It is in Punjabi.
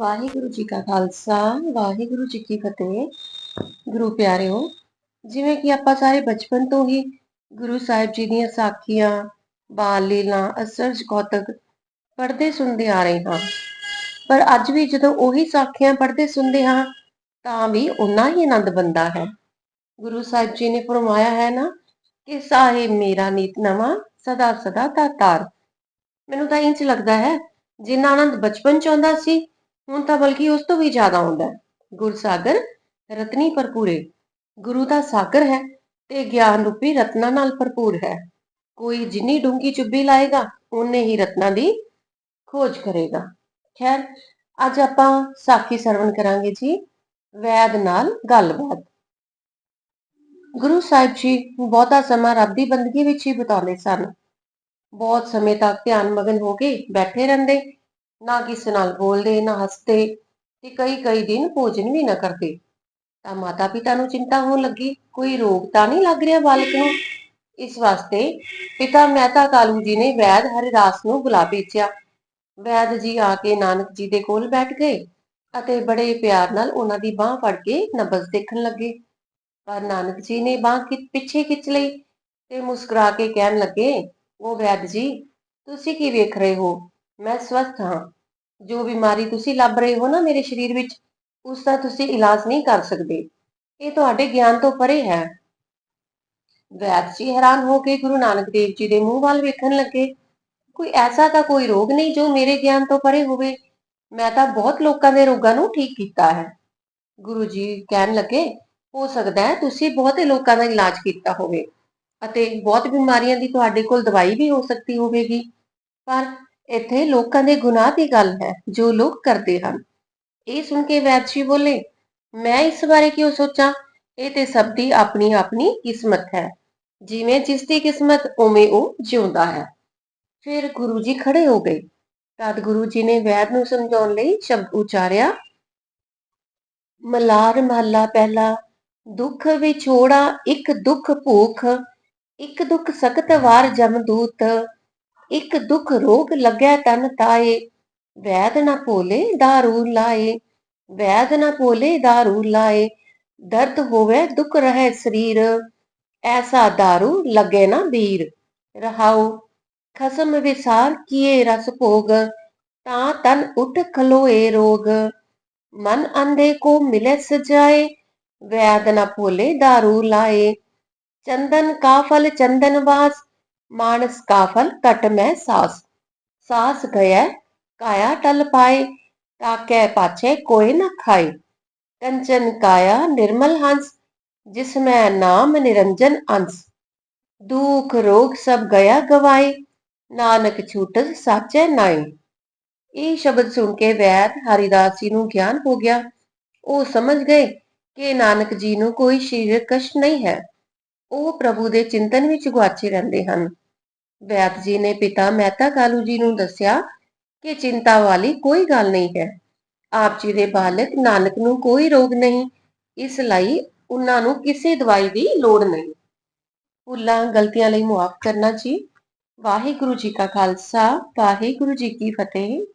ਵਾਹਿਗੁਰੂ ਜੀ ਕਾ ਖਾਲਸਾ, ਵਾਹਿਗੁਰੂ ਜੀ ਕੀ ਫਤਿਹ। ਗੁਰੂ ਪਿਆਰਿਓ, ਜਿਵੇਂ ਕਿ ਆਪਾਂ ਸਾਰੇ ਬਚਪਨ ਤੋਂ ਹੀ ਗੁਰੂ ਸਾਹਿਬ ਜੀ ਦੀਆਂ ਸਾਖੀਆਂ, ਬਾਲ ਲੀਲਾ, ਅਸਰਜ ਗੌਤਕ ਪੜ੍ਹਦੇ ਸੁਣਦੇ ਆ ਰਹੇ ਹਾਂ। ਪਰ ਅੱਜ ਵੀ ਜਦੋਂ ਉਹੀ ਸਾਖੀਆਂ ਪੜ੍ਹਦੇ ਸੁਣਦੇ ਹਾਂ, ਤਾਂ ਵੀ ਉਨਾ ਹੀ ਆਨੰਦ ਬੰਦਾ ਹੈ। ਗੁਰੂ ਸਾਹਿਬ ਜੀ ਨੇ ਫਰਮਾਇਆ ਹੈ ਨਾ ਕਿ ਸਾਹਿਬ ਮੇਰਾ ਨੀਤ ਨਵਾਂ, ਸਦਾ ਸਦਾ ਦਾਤਾਰ ਮੈਨੂੰ ਤਾਂ ਇੰਜ ਲੱਗਦਾ ਹੈ, ਜਿੰਨਾ ਆਨੰਦ ਬਚਪਨ ਚ ਆਉਂਦਾ ਸੀ ਹੁਣ ਤਾਂ ਬਲਕਿ ਉਸ ਤੋਂ ਵੀ ਜ਼ਿਆਦਾ ਆਉਂਦਾ ਹੈ। ਗੁਰਸਾਗਰ, ਰਤਨੀ ਭਰਪੂਰੇ। ਗੁਰੂ ਦਾ ਸਾਗਰ ਹੈ ਤੇ ਗਿਆਨ ਰੂਪੀ ਰਤਨਾਂ ਨਾਲ ਭਰਪੂਰ ਹੈ। ਕੋਈ ਜਿੰਨੀ ਡੂੰਗੀ ਚੁੱਭੀ ਲਾਏਗਾ ਉਨੇ ਹੀ ਰਤਨਾਂ ਦੀ ਖੋਜ ਕਰੇਗਾ। ਖੈਰ, ਅੱਜ ਆਪਾਂ ਸਾਖੀ ਸਰਵਣ ਕਰਾਂਗੇ ਜੀ। ਵੈਦ ਨਾਲ ਗੱਲਬਾਤ। ਗੁਰੂ ਸਾਹਿਬ ਜੀ ਬਹੁਤਾ ਸਮਾਂ ਰੱਬ ਦੀ ਬੰਦਗੀ ਵਿੱਚ ਹੀ ਬਿਤਾਉਂਦੇ ਸਨ। ਬਹੁਤ ਸਮੇਂ ਤੱਕ ਧਿਆਨ ਮਗਨ ਹੋ ਕੇ ਬੈਠੇ ਰਹਿੰਦੇ। ਨਾ ਕਿਸੇ ਨਾਲ ਬੋਲਦੇ, ਨਾ ਹੱਸਦੇ ਤੇ ਕਈ ਕਈ ਦਿਨ ਭੋਜਨ ਵੀ ਨਾ ਕਰਦੇ। ਤਾਂ ਮਾਤਾ ਪਿਤਾ ਨੂੰ ਚਿੰਤਾ ਹੋਣ ਲੱਗੀ। ਕੋਈ ਰੋਗ ਤਾਂ ਨਹੀਂ ਲੱਗ ਰਿਹਾ ਬਾਲਕ ਨੂੰ? ਇਸ ਵਾਸਤੇ ਪਿਤਾ ਮਹਿਤਾ ਕਾਲੂ ਜੀ ਨੇ ਵੈਦ ਹਰਿਦਾਸ ਨੂੰ ਬੁਲਾ ਭੇਜਿਆ। ਵੈਦ ਜੀ ਆ ਕੇ ਨਾਨਕ ਜੀ ਦੇ ਕੋਲ ਬੈਠ ਗਏ ਅਤੇ ਬੜੇ ਪਿਆਰ ਨਾਲ ਉਹਨਾਂ ਦੀ ਬਾਹ ਫੜ ਕੇ ਨਬਜ਼ ਦੇਖਣ ਲੱਗੇ। ਪਰ ਨਾਨਕ ਜੀ ਨੇ ਬਾਹ ਪਿੱਛੇ ਖਿੱਚ ਲਈ ਤੇ ਮੁਸਕਰਾ ਕੇ ਕਹਿਣ ਲੱਗੇ, ਉਹ ਵੈਦ ਜੀ, ਤੁਸੀਂ ਕੀ ਵੇਖ ਰਹੇ ਹੋ? ਮੈਂ ਸਵਸਥ ਹਾਂ। ਜੋ ਬਿਮਾਰੀ ਤੁਸੀਂ ਲੱਭ ਰਹੇ ਹੋ ਨਾ ਮੇਰੇ ਸਰੀਰ ਵਿੱਚ ਉਸ ਦਾ ਤੁਸੀਂ ਇਲਾਜ ਨਹੀਂ ਕਰ ਸਕਦੇ। ਇਹ ਤੁਹਾਡੇ ਗਿਆਨ ਤੋਂ ਪਰੇ ਹੈ। ਵੈਦ ਜੀ ਹੈਰਾਨ ਹੋ ਕੇ ਗੁਰੂ ਨਾਨਕ ਦੇਵ ਜੀ ਦੇ ਮੂੰਹ ਵੱਲ ਵੇਖਣ ਲੱਗੇ। ਕੋਈ ਐਸਾ ਤਾਂ ਕੋਈ ਰੋਗ ਨਹੀਂ ਜੋ ਮੇਰੇ ਗਿਆਨ ਤੋਂ ਪਰੇ ਹੋਵੇ। ਮੈਂ ਤਾਂ ਬਹੁਤ ਲੋਕਾਂ ਦੇ ਰੋਗਾਂ ਨੂੰ ਠੀਕ ਕੀਤਾ ਹੈ। ਗੁਰੂ ਜੀ ਕਹਿਣ ਲੱਗੇ, ਹੋ ਸਕਦਾ ਹੈ ਤੁਸੀਂ ਬਹੁਤੇ ਲੋਕਾਂ ਦਾ ਇਲਾਜ ਕੀਤਾ ਹੋਵੇ ਅਤੇ ਬਹੁਤ ਬਿਮਾਰੀਆਂ ਦੀ ਤੁਹਾਡੇ ਕੋਲ ਦਵਾਈ ਵੀ ਹੋ ਸਕਦੀ ਹੋਵੇਗੀ। ਪਰ ਇੱਥੇ ਲੋਕਾਂ ਦੇ ਗੁਨਾਹ ਦੀ ਗੱਲ ਹੈ, ਜੋ ਲੋਕ ਕਰਦੇ ਹਨ। ਇਹ ਸੁਣ ਕੇ ਵੈਦ ਜੀ ਬੋਲੇ, ਮੈਂ ਇਸ ਬਾਰੇ ਕਿਉਂ ਸੋਚਾਂ? ਇਹ ਤੇ ਸਭ ਦੀ ਆਪਣੀ ਆਪਣੀ ਕਿਸਮਤ ਹੈ। ਜਿਵੇਂ ਜਿਸ ਦੀ ਕਿਸਮਤ, ਉਵੇਂ ਉਹ ਜਿਉਂਦਾ ਹੈ। ਫਿਰ ਗੁਰੂ ਜੀ ਖੜੇ ਹੋ ਗਏ। ਤਦ ਗੁਰੂ ਜੀ ਨੇ ਵੈਦ ਨੂੰ ਸਮਝਾਉਣ ਲਈ ਸ਼ਬਦ ਉਚਾਰਿਆ, ਮਲਾਰ ਮਹੱਲਾ ਪਹਿਲਾ, ਦੁੱਖ ਵਿਛੋੜਾ, ਇੱਕ ਦੁੱਖ ਭੂਖ, ਇੱਕ ਦੁੱਖ ਸਖਤ ਵਾਰ ਜਮਦੂਤ ਇੱਕ ਦੁੱਖ ਰੋਗ ਲੱਗਿਆ ਤਨ ਤਾਏ ਵੈਦ ਨਾ ਭੋਲੇ दारू ਲਾਏ ਵੈਦ ਨਾ ਭੋਲੇ दारू ਲਾਏ ਦਰਦ ਹੋਵੇ ਦੁੱਖ ਰਹੇ ਸਰੀਰ ਐਸਾ दारू ਲੱਗੇ ਨਾ ਬੀਰ ਰਹਾਉ ਖਸਮ ਵਿਸਾਰ ਕੀਏ ਰਸ ਭੋਗ ਤਾਂ ਤਨ ਉਠ ਖਲੋਏ ਰੋਗ ਮਨ ਅੰਧੇ ਕੋ ਮਿਲੇ ਸਜਾਏ ਵੈਦ ਨਾ ਭੋਲੇ दारू ਲਾਏ ਚੰਦਨ ਕਾ ਫਲ ਚੰਦਨ ਵਾਸ ਮਾਨਸ ਕਾ ਫਲ ਕਟ ਮੈਂ ਸਾਸ। ਸਾਸ ਗਿਆ ਕਾਇਆ ਟਲ ਪਾਏ ਤਾਕੈ ਪਾਛੇ ਕੋਈ ਨਾ ਖਾਏ। ਕੰਚਨ ਕਾਇਆ ਨਿਰਮਲ ਹੰਸ, ਜਿਸ ਮੈਂ ਨਾਮ ਨਿਰੰਜਨ ਅੰਸ। ਦੁਖ ਰੋਗ ਸਭ ਗਿਆ ਗਵਾਏ, ਨਾਨਕ ਛੂਟਤ ਸਾਚੈ ਨਾਈ ਇਹ ਸ਼ਬਦ ਸੁਣ ਕੇ ਵੈਦ ਹਰੀਦਾਸ ਜੀ ਨੂੰ ਗਿਆਨ ਹੋ ਗਿਆ। ਉਹ ਸਮਝ ਗਏ ਕਿ ਨਾਨਕ ਜੀ ਨੂੰ ਕੋਈ ਸਰੀਰਕ ਕਸ਼ਟ ਨਹੀਂ ਹੈ। ਉਹ ਪ੍ਰਭੂ ਦੇ ਚਿੰਤਨ ਵਿੱਚ ਗੁਆਚੇ ਰਹਿੰਦੇ ਹਨ। ਵੈਦ ਜੀ ਨੇ ਪਿਤਾ ਮਹਿਤਾ ਕਾਲੂ ਜੀ ਨੂੰ ਦੱਸਿਆ ਕਿ ਚਿੰਤਾ ਵਾਲੀ ਕੋਈ ਗੱਲ ਨਹੀਂ ਹੈ। ਆਪ ਜੀ ਦੇ ਬਾਲਕ ਨਾਨਕ ਨੂੰ ਕੋਈ ਰੋਗ ਨਹੀਂ। ਇਸ ਲਈ ਉਹਨਾਂ ਨੂੰ ਕਿਸੇ ਦਵਾਈ ਦੀ ਲੋੜ ਨਹੀਂ। ਭੁੱਲਾਂ ਗਲਤੀਆਂ ਲਈ ਮੁਆਫ ਕਰਨਾ ਜੀ। ਵਾਹਿਗੁਰੂ ਜੀ ਕਾ ਖਾਲਸਾ, ਵਾਹਿਗੁਰੂ ਜੀ ਕੀ ਫਤਿਹ।